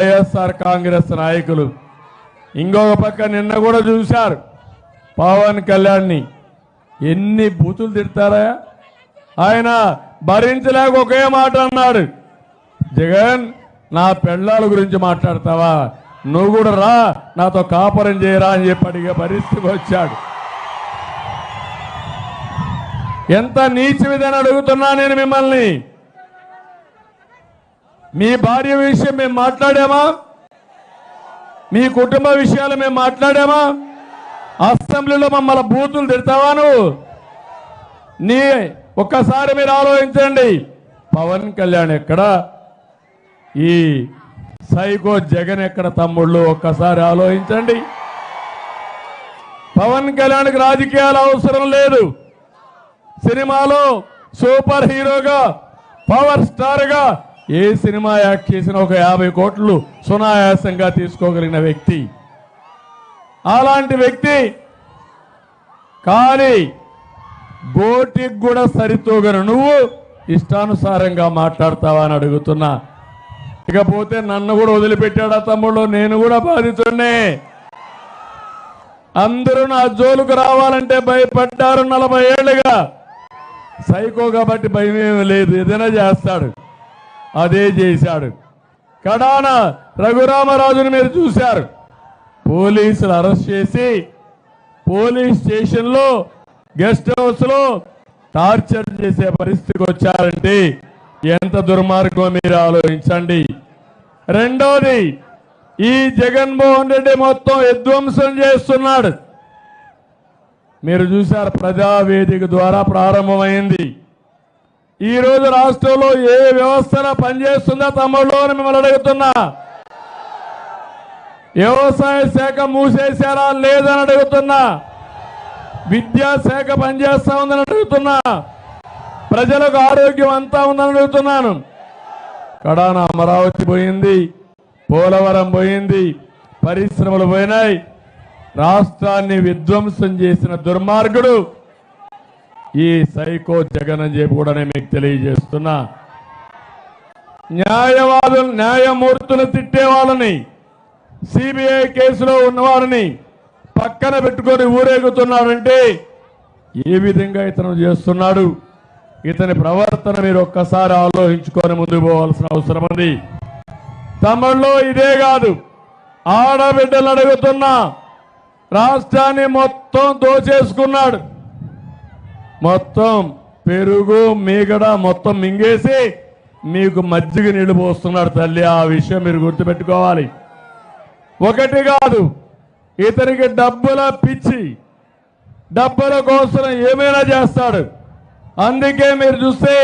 వైఎస్ఆర్ కాంగ్రెస్ నాయకులు. ఇంకొక పక్క నిన్న కూడా చూశారు పవన్ కళ్యాణ్ని. ఎన్ని బూతులు తిడతారా? ఆయన భరించలేక ఒకే మాట అన్నాడు. జగన్ నా పెళ్ళాల గురించి మాట్లాడతావా? నువ్వు కూడా రా నాతో కాపురం చేయరా అని చెప్పి అడిగే పరిస్థితికి వచ్చాడు. ఎంత నీచమిదని అడుగుతున్నా నేను మిమ్మల్ని? మీ భార్య విషయం మేము మాట్లాడామా? మీ కుటుంబ విషయాలు మేము మాట్లాడామా? అసెంబ్లీలో మమ్మల్ని బూతులు తిడతావా నువ్వు? నీ ఒక్కసారి మీరు ఆలోచించండి. పవన్ కళ్యాణ్ ఎక్కడ? ఈ సైకో జగన్ ఎక్కడ తమ్ముళ్ళు? ఒక్కసారి ఆలోచించండి. పవన్ కళ్యాణ్కి రాజకీయాలు అవసరం లేదు. సినిమాలో సూపర్ హీరోగా పవర్ స్టార్గా ఏ సినిమా యాక్ట్ చేసిన ఒక యాభై కోట్లు సునాయాసంగా తీసుకోగలిగిన వ్యక్తి. అలాంటి వ్యక్తి కానీ గోటికి కూడా సరితూగను. నువ్వు ఇష్టానుసారంగా మాట్లాడతావా అని అడుగుతున్నా. ఇకపోతే నన్ను కూడా వదిలిపెట్టాడా తమ్ముడు? నేను కూడా బాధితున్నే అందరూ నా జోలుకు రావాలంటే భయపడ్డారు నలభై ఏళ్ళుగా. సైకో కాబట్టి భయం ఏమీ లేదు. ఏదైనా చేస్తాడు. అదే చేశాడు. కడాన రఘురామరాజుని మీరు చూశారు. పోలీసులు అరెస్ట్ చేసి పోలీస్ స్టేషన్లో గెస్ట్ హౌస్లో టార్చర్ చేసే పరిస్థితికి వచ్చారంటే ఎంత దుర్మార్గం మీరు ఆలోచించండి. రెండోది ఈ జగన్మోహన్ రెడ్డి మొత్తం విధ్వంసం చేస్తున్నాడు. మీరు చూశారు ప్రజావేదిక ద్వారా ప్రారంభమైంది. ఈ రోజు రాష్ట్రంలో ఏ వ్యవస్థన పనిచేస్తుందో తమ్ముళ్ళు అని మిమ్మల్ని అడుగుతున్నా. వ్యవసాయ శాఖ మూసేశారా లేదని అడుగుతున్నా. విద్యాశాఖ పనిచేస్తా ఉందని అడుగుతున్నా. ప్రజలకు ఆరోగ్యం అంతా ఉందని అడుగుతున్నాను. కడాన అమరావతి పోయింది పోలవరం పోయింది పరిశ్రమలు పోయినాయి. రాష్ట్రాన్ని విధ్వంసం చేసిన దుర్మార్గుడు ఈ సైకో జగన్ అని చెప్పి కూడా నేను మీకు తెలియజేస్తున్నా. న్యాయవాదులు న్యాయమూర్తులు తిట్టే వాళ్ళని సిబిఐ కేసులో ఉన్నవారిని పక్కన పెట్టుకొని ఊరేగుతున్నాడంటే ఏ విధంగా ఇతను చేస్తున్నాడు? ఇతని ప్రవర్తన మీరు ఒక్కసారి ఆలోచించుకొని ముందుకు పోవాల్సిన అవసరం ఉంది. తమలో ఇదే కాదు. ఆడబిడ్డలు అడుగుతున్నా. రాష్ట్రాన్ని మొత్తం దోచేసుకున్నాడు. మొత్తం పెరుగు మీగడ మొత్తం మింగేసి మీకు మజ్జిగ నీళ్ళు పోస్తున్నాడు తల్లి. ఆ విషయం మీరు గుర్తుపెట్టుకోవాలి. ఒకటి కాదు ఇతనికి డబ్బుల పిచ్చి డబ్బుల కోసం ఏమైనా చేస్తాడు. అందుకే మీరు చూస్తే